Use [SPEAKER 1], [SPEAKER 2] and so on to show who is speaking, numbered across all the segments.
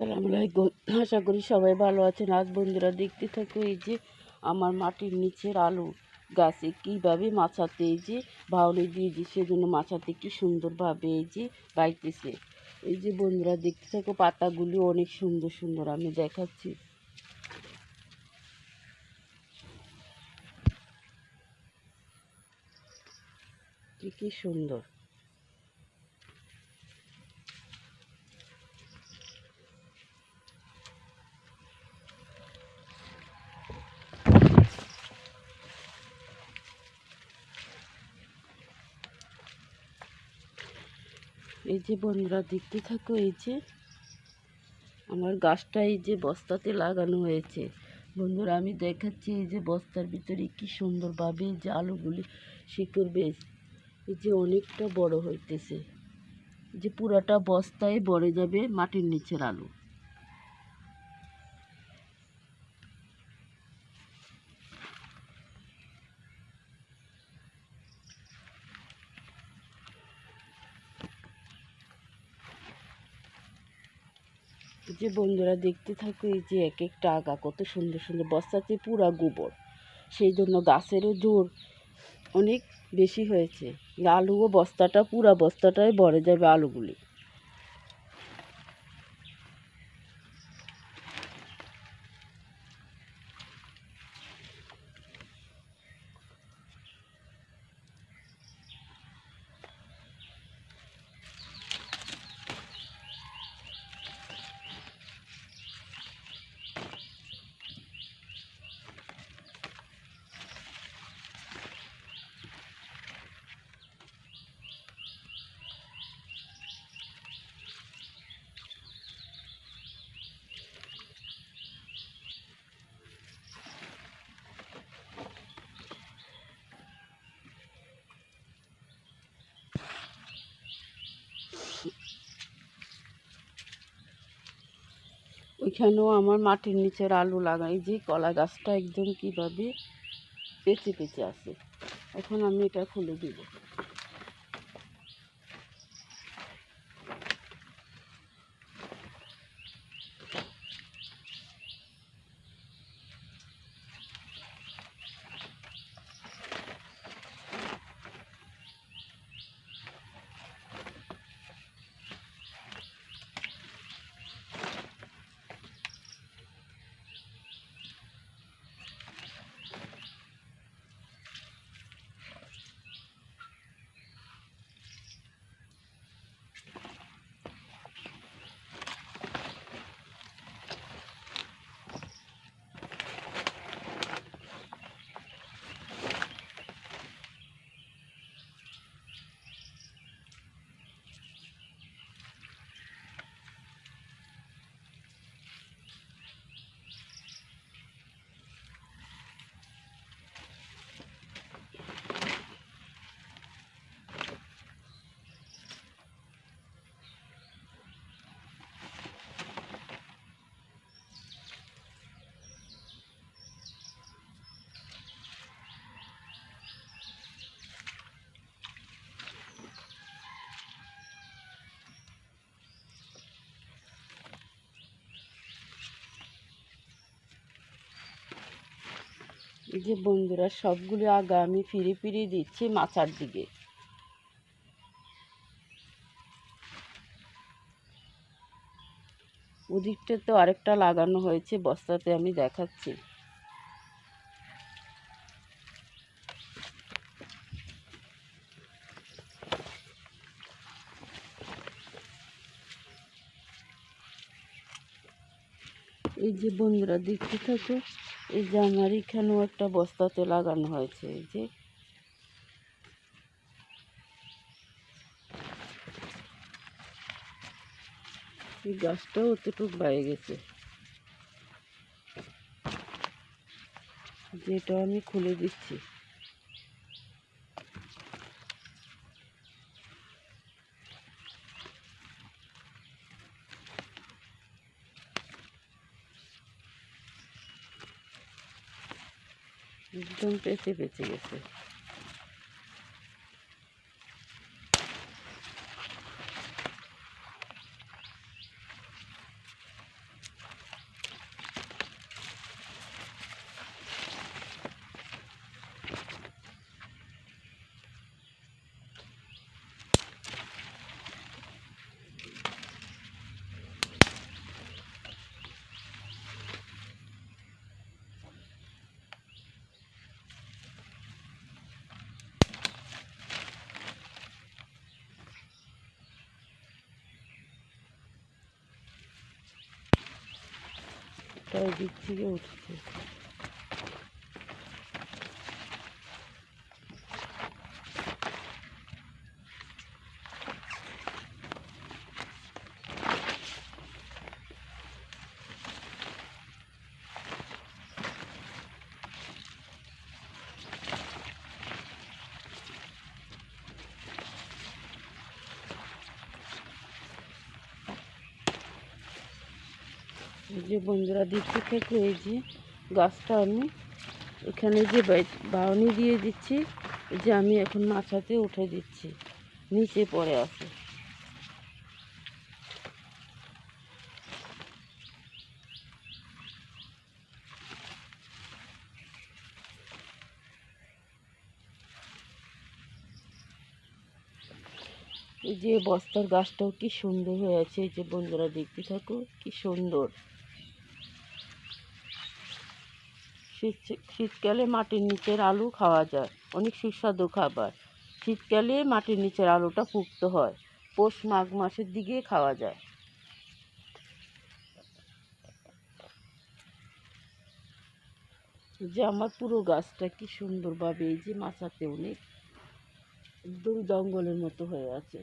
[SPEAKER 1] আসসালামু আলাইকুম আশা করি সবাই ভালো আছেন। আজ বন্ধুরা দেখতে থাকো এই যে আমার মাটির নিচের আলু গাছে কীভাবে মাছাতে, এই যে বাউলে দিয়েছি সেজন্য মাছাতে কি সুন্দরভাবে এই যে বাইতেছে। এই যে বন্ধুরা দেখতে থাকো, পাতাগুলি অনেক সুন্দর সুন্দর, আমি দেখাচ্ছি। কি সুন্দর। এই যে বন্ধুরা, দেখতে থাকো এই যে আমার গাছটা এই যে বস্তাতে লাগানো হয়েছে। বন্ধুরা, আমি দেখাচ্ছি এই যে বস্তার ভিতরে কী সুন্দরভাবে যে আলুগুলি শিকড় বেশ, এই যে অনেকটা বড় হইতেছে। যে পুরাটা বস্তায় বড়ে যাবে মাটির নিচের আলু। যে বন্ধুরা দেখতে থাকো, এই যে এক একটা আগা কত সুন্দর সুন্দর বস্তাতে পুরা গোবর। সেই জন্য গাছেরও জোর অনেক বেশি হয়েছে। আলুও বস্তাটা, পুরা বস্তাটাই ভরে যাবে আলুগুলি। ওইখানেও আমার মাটির নিচের আলু লাগাই যে কলা গাছটা একদম কীভাবে পেঁচে পেঁচে আছে। এখন আমি এটা খুলে দিব। যে বন্ধুরা, সবগুলো আগা আমি ফিরে ফিরে দিচ্ছি মাচার দিকে। ওদিকটা তো আরেকটা লাগানো হয়েছে, বস্তাতে আমি দেখাচ্ছি। এই যে বন্ধুরা, দেখতে থাকো। এই যে আমার এখানেও একটা বস্তাতে লাগানো হয়েছে, এই যে। এই গাছটাও অতটুক বাইরে গেছে। যেটা আমি খুলে দিচ্ছি। একদম পেঁচে পেঁচে গেছে। গাছটা ওই দিক থেকে উঠছে এই যে বন্ধুরা দেখতে থাকো, এই যে গাছটা আমি এখানে যে বাউনি দিয়ে দিচ্ছি যে আমি এখন মাছাতে উঠে দিচ্ছি, নিচে পড়ে আছে। এই যে বস্তার গাছটাও কি সুন্দর হয়ে আছে, এই যে বন্ধুরা দেখতে থাকো, কি সুন্দর। শীত শীতকালে মাটির নিচের আলু খাওয়া যায়। অনেক সুস্বাদু খাবার। শীতকালে মাটির নিচের আলুটা পুক্ত হয়। পৌষ মাঘ মাসের দিকে খাওয়া যায়। যে আমার পুরো গাছটা কি সুন্দরভাবে এই যে মাচাতে অনেক একদম জঙ্গলের মতো হয়ে আছে।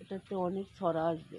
[SPEAKER 1] এটাতে অনেক ছড়া আসবে।